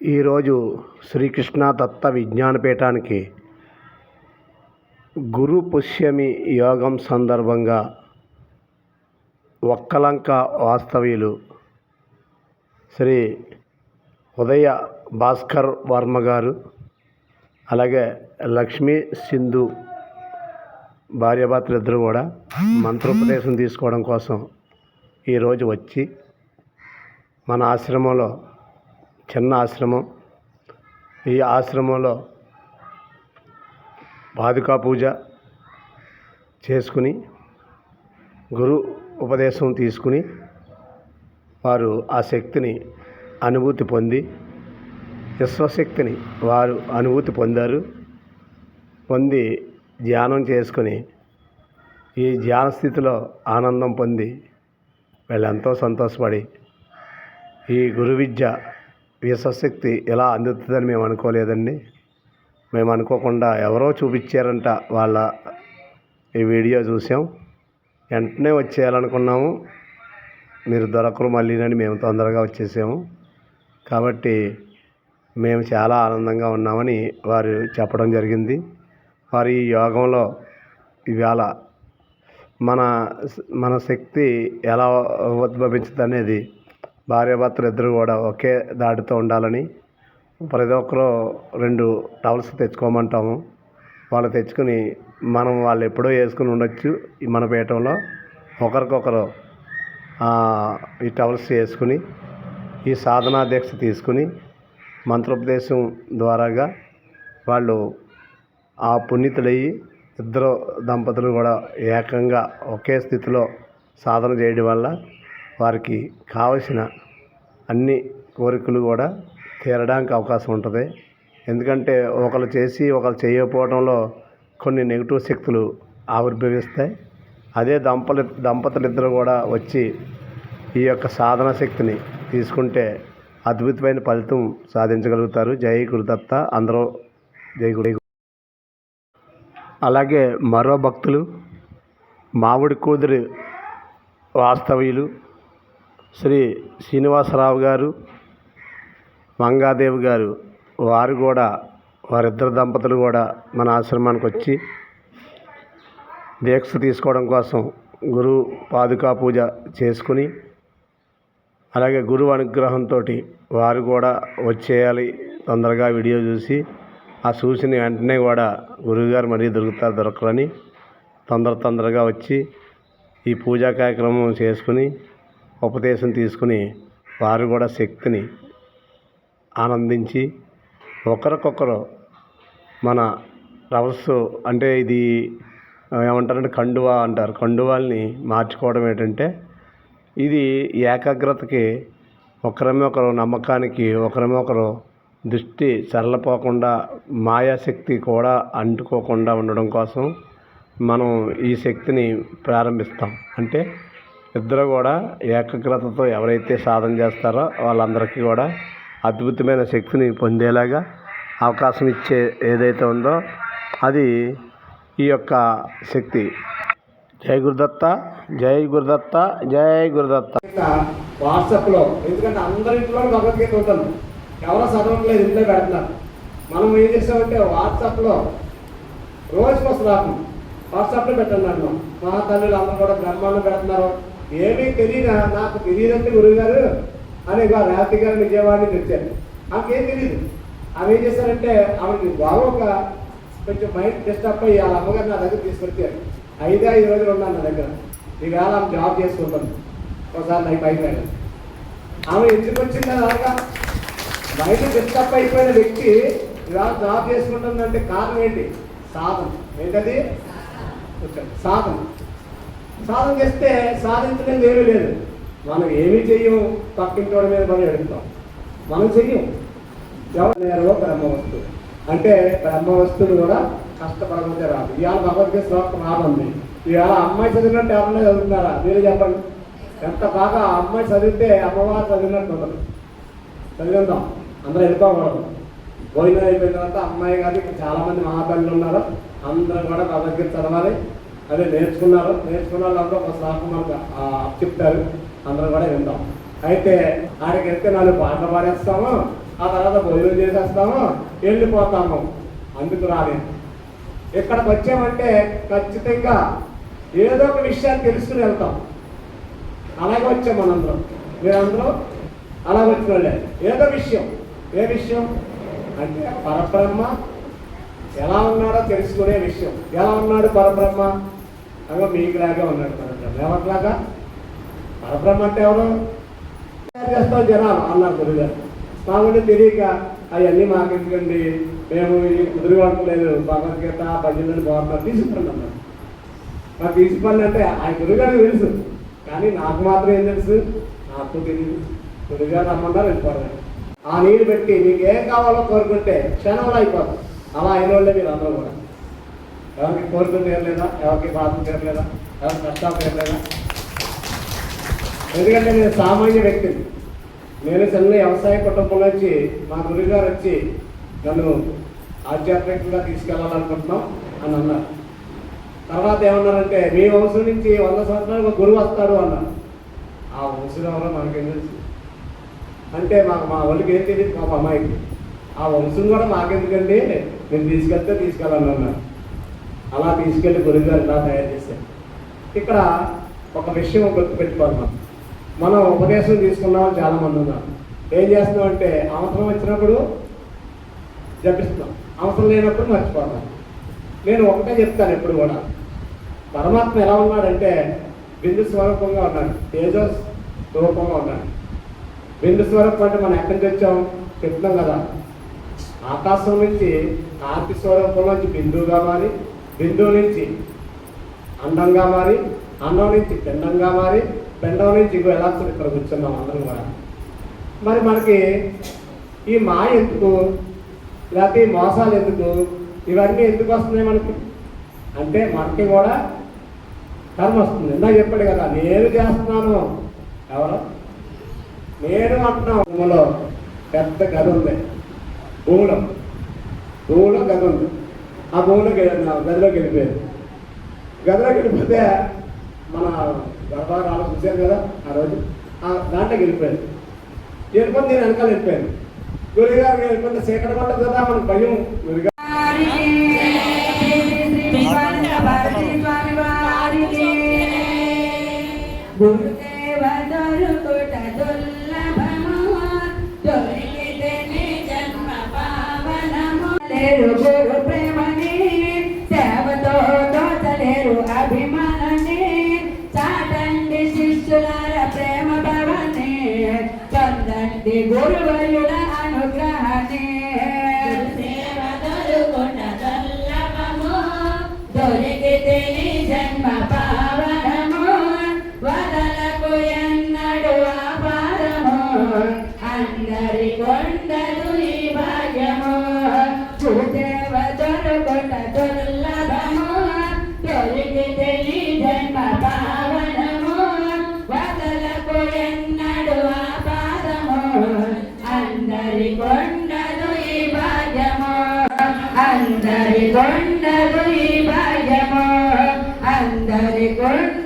ఈరోజు శ్రీకృష్ణ దత్త విజ్ఞానపీఠానికి గురు పుష్యమి యోగం సందర్భంగా ఒక్కలంక వాస్తవ్యులు శ్రీ ఉదయ భాస్కర్ వర్మ గారు అలాగే లక్ష్మీ సింధు భార్యాభర్తలు ఇద్దరు కూడా మంత్రోపదేశం తీసుకోవడం కోసం ఈరోజు వచ్చి మన ఆశ్రమంలో చిన్న ఆశ్రమం. ఈ ఆశ్రమంలో పాదుకా పూజ చేసుకుని గురు ఉపదేశం తీసుకుని వారు ఆ శక్తిని అనుభూతి పొంది విశ్వశక్తిని వారు అనుభూతి పొందారు. పొంది ధ్యానం చేసుకొని ఈ ధ్యాన స్థితిలో ఆనందం పొంది వీళ్ళు ఎంతో సంతోషపడి ఈ గురు విద్య విశ్వశక్తి ఎలా అందుతుందని మేము అనుకోలేదండి. మేము అనుకోకుండా ఎవరో చూపించారంట వాళ్ళ ఈ వీడియో చూసాం. వెంటనే వచ్చేయాలనుకున్నాము. మీరు దొరకరు మళ్ళీనని మేము తొందరగా వచ్చేసాము. కాబట్టి మేము చాలా ఆనందంగా ఉన్నామని వారు చెప్పడం జరిగింది. వారి ఈ యోగంలో ఇవాళ మన మన శక్తి ఎలా ఉద్భవించదనేది అనేది భార్యాభర్తలు ఇద్దరు కూడా ఒకే దాటితో ఉండాలని ప్రతి ఒక్కరు రెండు టవల్స్ తెచ్చుకోమంటాము. వాళ్ళు తెచ్చుకుని మనం వాళ్ళు ఎప్పుడో వేసుకుని ఉండొచ్చు ఈ మన పీఠంలో. ఒకరికొకరు ఈ టవల్స్ వేసుకుని ఈ సాధనా దీక్ష తీసుకుని మంత్రోపదేశం ద్వారాగా వాళ్ళు ఆ పుణ్యతులయ్యి ఇద్దరు దంపతులు కూడా ఏకంగా ఒకే స్థితిలో సాధన చేయడం వల్ల వారికి కావలసిన అన్ని కోరికలు కూడా తీరడానికి అవకాశం ఉంటుంది. ఎందుకంటే ఒకరు చేసి ఒకరు చేయకపోవడంలో కొన్ని నెగిటివ్ శక్తులు ఆవిర్భవిస్తాయి. అదే దంపలు దంపతులు ఇద్దరు కూడా వచ్చి ఈ యొక్క సాధన శక్తిని తీసుకుంటే అద్భుతమైన ఫలితం సాధించగలుగుతారు. జై గురుదత్త. అందరూ జై గురు. అలాగే మరో భక్తులు మామిడి కూతురి వాస్తవ్యులు శ్రీ శ్రీనివాసరావు గారు మంగాదేవి గారు వారు కూడా వారిద్దరు దంపతులు కూడా మన ఆశ్రమానికి వచ్చి దీక్ష తీసుకోవడం కోసం గురువు పాదుకా పూజ చేసుకుని అలాగే గురువు అనుగ్రహంతో వారు కూడా వచ్చేయాలి. తొందరగా వీడియో చూసి ఆ చూసిన వెంటనే కూడా గురువుగారు మరీ దొరుకుతారు దొరకరని తొందర తొందరగా వచ్చి ఈ పూజా కార్యక్రమం చేసుకుని ఉపదేశం తీసుకుని వారు కూడా శక్తిని ఆనందించి ఒకరికొకరు మన రవస్సు అంటే ఇది ఏమంటారంటే కండువా అంటారు. కండువాల్ని మార్చుకోవడం ఏంటంటే ఇది ఏకాగ్రతకి ఒకరిమే ఒకరు నమ్మకానికి ఒకరిమే ఒకరు దృష్టి చల్లపోకుండా మాయాశక్తి కూడా అంటుకోకుండా ఉండడం కోసం మనం ఈ శక్తిని ప్రారంభిస్తాం. అంటే ఇద్దరు కూడా ఏకాగ్రతతో ఎవరైతే సాధన చేస్తారో వాళ్ళందరికీ కూడా అద్భుతమైన శక్తిని పొందేలాగా అవకాశం ఇచ్చే ఏదైతే ఉందో అది ఈ యొక్క శక్తి. జై గురుదత్త జై గురుదత్త జై గురుదత్త. వాట్సాప్లో ఎందుకంటే అందరింట్లో భగవద్గీత ఉంటుంది. ఎవరో చదవట్లేదు ఇంట్లో పెడుతున్నారు మనం ఏం చేసామంటే వాట్సాప్లో రోజుకి వస్తుంది వాట్సాప్లో పెట్టండి అన్నాం మా తల్లులు అందరూ కూడా బ్రహ్మాండం పెడుతున్నారు. ఏమీ తెలియదా నాకు తెలియదంటే గురువు గారు అని ఇక గారు విజయవాడని తెచ్చారు. ఆమెకేం తెలియదు ఆమె ఏం చేశారంటే ఆమెకి బాగోక కొంచెం మైండ్ డిస్టర్బ్ అయ్యి వాళ్ళ అమ్మగారు నా దగ్గర తీసుకొచ్చారు. ఐదే ఐదు రోజులు ఉన్నాను నా దగ్గర. ఈవేళ ఆమె జాబ్ చేసుకుంటాను ఒకసారి నాకు బయట ఆమె ఎందుకు వచ్చిందా అలాగా బయట డిస్టర్బ్ అయిపోయిన వ్యక్తి ఇవాళ జాబ్ చేసుకుంటుందంటే కారణం ఏంటి? సాధన. ఏంటది? సాధన. సాధన చేస్తే సాధించడం ఏమీ లేదు. మనం ఏమీ చెయ్యం? పక్కింటి వాడి మీద పని అడుగుతాం. మనం చెయ్యం. ఎవరు బ్రహ్మ వస్తువు అంటే బ్రహ్మ వస్తువులు కూడా కష్టపడకపోతే రాదు. ఇవాళ భగవద్గీత శ్లోకం రానుంది. ఇవాళ అమ్మాయి చదివినట్టు ఎవరన్నా చదువుతున్నారా? మీరు చెప్పండి. ఎంత బాగా అమ్మాయి చదివితే అమ్మవారు చదివినట్టు ఉండదు. చదివిందాం అందరూ వెళ్ళిపోకూడదు. భోజనం అయిపోయిన తర్వాత అమ్మాయి గారు ఇక్కడ చాలా మంది మహాతల్లు ఉన్నారు. అందరూ కూడా భగవద్గీత చదవాలి. అదే నేర్చుకున్నారు నేర్చుకున్న వాళ్ళందరూ ఒక శ్లోకం మనకు చెప్తారు అందరూ కూడా విందాం. అయితే ఆడికి వెళ్తే నాలుగు పాటలు పాడేస్తాము ఆ తర్వాత భోజనం చేసేస్తాము వెళ్ళిపోతాము. అందుకు రాలేదు ఇక్కడికి వచ్చామంటే ఖచ్చితంగా ఏదో ఒక విషయాన్ని తెలుసుకుని వెళ్తాం. అలాగే వచ్చాం మనందరం. మీరందరూ అలా వచ్చిన వాళ్ళే ఏదో విషయం. ఏ విషయం? అంటే పరబ్రహ్మ ఎలా ఉన్నాడో తెలుసుకునే విషయం. ఎలా ఉన్నాడు పరబ్రహ్మ? అగో మీకులాగే ఉన్నాడు పరబ్రహ్మ ఎవరిలాగా పరబ్రహ్మ అంటే ఎవరు? తయారు చేస్తాం జనాలు అన్నారు గురుగారు మామూలు తెలియక అవన్నీ మాకెందుకండి? మేము ఈ భగవద్గీత భజనలు బాగున్నారు. తీసుకున్నాం అన్నారు. మాకు తీసుకోండి అంటే ఆ గురుగారు తెలుసు. కానీ నాకు మాత్రం ఏం తెలుసు? నాకు తెలియదు గురుగారు రమ్మన్నారు వెళ్ళిపోవడం ఆ నీళ్ళు పెట్టి మీకు ఏం కావాలో కోరుకుంటే క్షణంలో అయిపోతుంది అలా అయిన వాళ్ళే మీరు అందరూ కూడా. ఎవరికి కోరిక తీరలేదా ఎవరికి బాధ తీరలేదా ఎవరికి కష్టాలు తీరలేదా ఎందుకంటే నేను సామాన్య వ్యక్తిని నేను చిన్న వ్యవసాయ కుటుంబం నుంచి మా గురుగారు వచ్చి నన్ను ఆధ్యాత్మికంగా తీసుకెళ్ళాలనుకుంటున్నాం అని అన్నారు. తర్వాత ఏమన్నారంటే మీ వంశం నుంచి వంద సంవత్సరాలు ఒక గురువు వస్తాడు అన్నారు. ఆ వంశం ఎవరో మనకేం తెలుసు. అంటే మా మా వాళ్ళకి ఏం తెలియదు మా అమ్మాయికి. ఆ వంశం కూడా మాకెందుకండి? నేను తీసుకెళ్తే తీసుకెళ్ళాను అన్నారు అలా తీసుకెళ్ళి గురుగారు ఇలా తయారు చేశారు. ఇక్కడ ఒక విషయం గుర్తుపెట్టుకోవాలి మనం. మనం ఉపదేశం తీసుకున్నాం చాలా మంది ఉన్నారు. ఏం చేస్తున్నాం అంటే అవసరం వచ్చినప్పుడు జపిస్తున్నాం. అవసరం లేనప్పుడు మర్చిపోతాం నేను ఒకటే చెప్తాను ఎప్పుడు కూడా. పరమాత్మ ఎలా ఉన్నాడంటే బిందు స్వరూపంగా ఉన్నాడు. తేజో రూపంగా ఉన్నాడు. బిందు స్వరూపం అంటే మనం ఎక్కడి నుంచి వచ్చాం? చెప్తున్నాం కదా. ఆకాశం నుంచి ఆర్తి స్వరూపం నుంచి బిందువుగా మారి బిందువు నుంచి అండంగా మారి అండం నుంచి పిండంగా మారి పెండం నుంచి ఇంకో ఎలా ఇక్కడ కూర్చున్నాం అందరం కూడా. మరి మనకి ఈ మాయ ఎందుకు? లేకపోతే ఈ మోసాలు ఎందుకు? ఇవన్నీ ఎందుకు వస్తున్నాయి మనకి? అంటే మనకి కూడా కర్మ వస్తుంది. ఇందాక చెప్పాడు కదా నేను చేస్తున్నాను. ఎవరు? నేను అంటున్నాను. భూమిలో పెద్ద గది ఉంది. భూమిలో. భూమిలో గది ఉంది. ఆ భూమిలో గదిలోకి వెళ్ళిపోయారు. గదిలోకి వెళ్ళిపోతే మన గర్భారాలు చూశాను కదా ఆ రోజు? ఆ దాంట్లోకి వెళ్ళిపోయారు. వెళ్ళిపోతే నేను వెనకాల వెళ్ళిపోయాను గురిగారు వెళ్ళిపోతే సేకర పడ్డది కదా మనకు భయం గురిగారు గురుదేవ దొరుకుట లేరు de gorbayla anokra అందరి కొండలు ఈ భాగ్యము అందరి కొండ